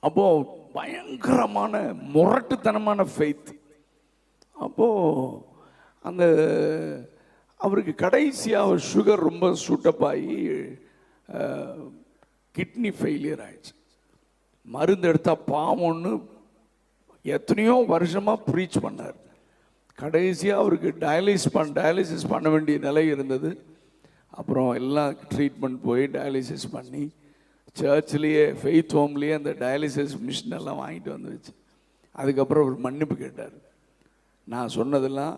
அப்போ பயங்கரமான முரட்டுத்தனமான ஃபெய்த் அப்போ அந்த அவருக்கு கடைசியாக சுகர் ரொம்ப சூட்டப் ஆகி கிட்னி ஃபெயிலியர் ஆயிடுச்சு. மருந்து எடுத்தால் பாவம்னு எத்தனையோ வருஷமாக ப்ரீச் பண்ணார். கடைசியாக அவருக்கு டயாலிஸ் பண் டயாலிசிஸ் பண்ண வேண்டிய நிலை இருந்தது. அப்புறம் எல்லாம் ட்ரீட்மெண்ட் போய் டயாலிசிஸ் பண்ணி சர்ச்லேயே ஃபெய்த் ஹோம்லேயே அந்த டயாலிசிஸ் மிஷின் எல்லாம் வாங்கிட்டு வந்து வச்சு அதுக்கப்புறம் அவர் மன்னிப்பு கேட்டார். நான் சொன்னதெல்லாம்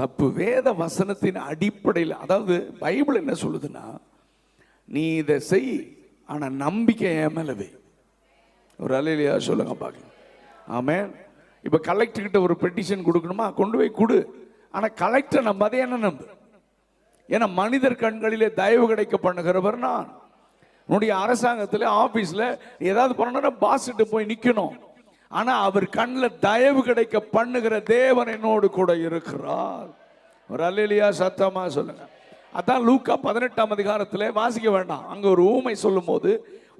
தப்பு. வேத வசனத்தின் அடிப்படையில் அதாவது பைபிள் என்ன சொல்லுதுன்னா நீ இதை செய் ஆனால் நம்பிக்கை என் மேலவே ஒரு அலையிலையா சொல்லுங்க பார்க்கலாம். ஆமே இப்போ கலெக்டர்கிட்ட ஒரு பெட்டிஷன் கொடுக்கணுமா? கொண்டு போய் கொடு. ஆனால் கலெக்டர் நம்ப அதை என்ன நம்பு? ஏன்னா மனிதர் கண்களிலே தயவு கிடைக்க பண்ணுகிறவர் நான். உன்னுடைய அரசாங்கத்தில் ஆஃபீஸில் ஏதாவது பண்ணணும்னா பாஸ்கிட்ட போய் நிற்கணும் ஆனால் அவர் கண்ணில் தயவு கிடைக்க பண்ணுகிற தேவன் என்னோடு கூட இருக்கிறார். ஒரு அல்லையா சத்தமாக சொல்லுங்கள் அதான் லூக்கா பதினெட்டாம் அதிகாரத்தில் வாசிக்க வேண்டாம். அங்கே ஒரு ஊமை சொல்லும் போது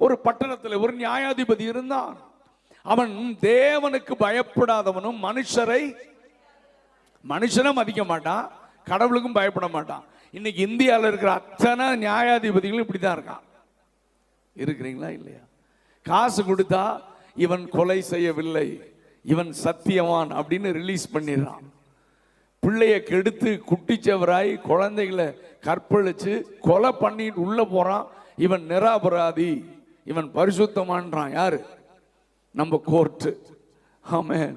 ஒரு பட்டணத்தில் ஒரு நியாயாதிபதி இருந்தான். அவன் தேவனுக்கு பயப்படாதவனும் மனுஷரை மனுஷனும் மதிக்க மாட்டான் கடவுளுக்கும் பயப்பட மாட்டான். இன்னைக்கு இந்தியாவில் இருக்கிற அத்தனை நியாயாதிபதிகளும் இப்படி தான் இருக்கான். இருக்கிறீங்களா இல்லையா? காசு கொடுத்தா இவன் கொலை செய்யவில்லை இவன் சத்தியவான் அப்படின்னு ரிலீஸ் பண்ணிடுறான். பிள்ளைய கெடுத்து குட்டிச்சவராய் குழந்தைகளை கற்பழிச்சு கொலை பண்ணிட்டு உள்ள போறான். இவன் நிராபராதி இவன் பரிசுத்தமான்றான் யாரு? நம்ம கோர்ட்டு ஆமே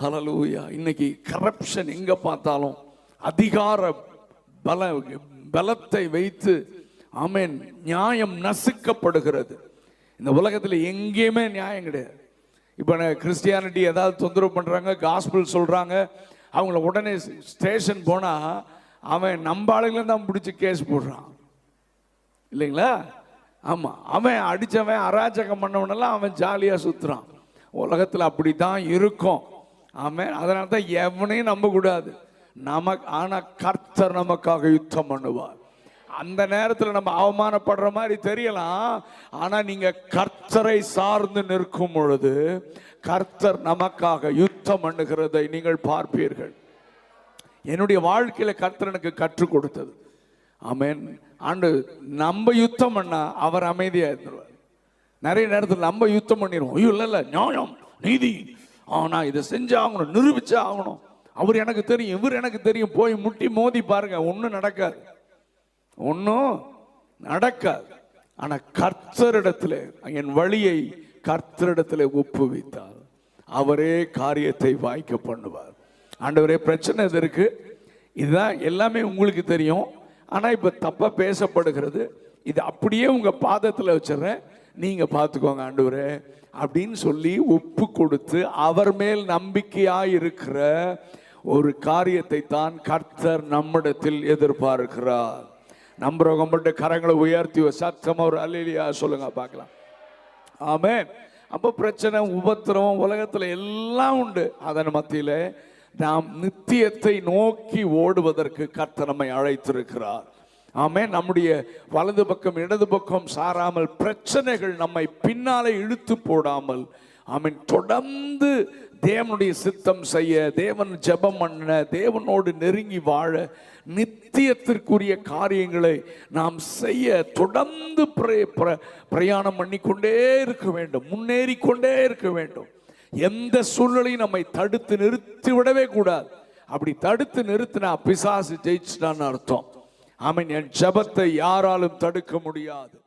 ஹலலூயா இன்னைக்கு கரப்ஷன் எங்க பார்த்தாலும் அதிகார பல பலத்தை வைத்து ஆமேன். நியாயம் நசுக்கப்படுகிறது. இந்த உலகத்தில் எங்கேயுமே நியாயம் கிடையாது. இப்போ கிறிஸ்டியானிட்டி ஏதாவது தொந்தரவு பண்ணுறாங்க காஸ்பிள் சொல்கிறாங்க அவங்கள உடனே ஸ்டேஷன் போனால் அவன் நம்ம ஆளுங்களை தான் பிடிச்சி கேஸ் போடுறான். இல்லைங்களா? ஆமாம் அவன் அடித்தவன் அராஜகம் பண்ணவனெல்லாம் அவன் ஜாலியாக சுற்றுறான் உலகத்தில் அப்படி தான் இருக்கும். ஆமாம் அதனால தான் எவனையும் நம்பக்கூடாது. நமக்கு ஆனால் கர்த்தர் நமக்காக யுத்தம் பண்ணுவார். அந்த நேரத்தில் நம்ம அவமானப்படுற மாதிரி தெரியலாம். ஆனால் நீங்கள் கர்த்தரை சார்ந்து நிற்கும் பொழுது கர்த்தர் நமக்காக யுத்தம் பண்ணுகிறதை நீங்கள் பார்ப்பீர்கள். என்னுடைய வாழ்க்கையில் கர்த்தர் எனக்கு கற்றுக் கொடுத்தது. ஆமேன். ஆண்டு நம்ம யுத்தம் பண்ணா அவர் அமைதியாக இருந்துருவார். நிறைய நேரத்தில் நம்ம யுத்தம் பண்ணிடுவோம் ஐயோ இல்லை இல்லை நியாயம் நீதி. ஆனால் இதை செஞ்சு ஆகணும் நிரூபிச்சு ஆகணும் அவர் எனக்கு தெரியும் இவர் எனக்கு தெரியும். போய் முட்டி மோதி பாருங்க ஒன்றும் நடக்காது. ஒன்றும் நடக்காது. ஆனால் கர்த்தரிடத்தில் என் வழியை கர்த்தரிடத்தில் ஒப்புவித்தார். அவரே காரியத்தை வாய்க்க பண்ணுவார். ஆண்டவரே பிரச்சனை இது இருக்கு? இதுதான் எல்லாமே உங்களுக்கு தெரியும். ஆனால் இப்போ தப்பாக பேசப்படுகிறது. இது அப்படியே உங்கள் பாதத்தில் வச்சிடுறேன். நீங்கள் பார்த்துக்கோங்க ஆண்டவரே அப்படின்னு சொல்லி ஒப்பு கொடுத்து அவர் மேல் நம்பிக்கையாக இருக்கிற ஒரு காரியத்தை தான் கர்த்தர் நம்மிடத்தில் எதிர்பார்க்கிறார். நம்புறவங்க மட்டும் கரங்களை உயர்த்தி சத்தமா ஒரு அல்லையா சொல்லுங்க பார்க்கலாம். ஆமே அப்போ பிரச்சனை உபத்திரவம் உலகத்தில் எல்லாம் உண்டு. அதன் மத்தியில் நாம் நித்தியத்தை நோக்கி ஓடுவதற்கு கர்த்தர் நம்மை அழைத்திருக்கிறார். ஆமே நம்முடைய வலது பக்கம் இடது பக்கம் சாராமல் பிரச்சனைகள் நம்மை பின்னாலே இழுத்து போடாமல் ஆமீன். தொடர்ந்து தேவனுடைய சித்தம் செய்ய தேவன் ஜெபம் பண்ண தேவனோடு நெருங்கி வாழ நித்தியத்திற்குரிய காரியங்களை நாம் செய்ய தொடர்ந்து பிர- பிரயாணம் பண்ணிக்கொண்டே இருக்க வேண்டும் முன்னேறி கொண்டே இருக்க வேண்டும். எந்த சூழ்நிலையும் நம்மை தடுத்து நிறுத்தி விடவே கூடாது. அப்படி தடுத்து நிறுத்தினா பிசாசு ஜெயிச்சுட்டான்னு அர்த்தம். ஆமீன். என் ஜெபத்தை யாராலும் தடுக்க முடியாது.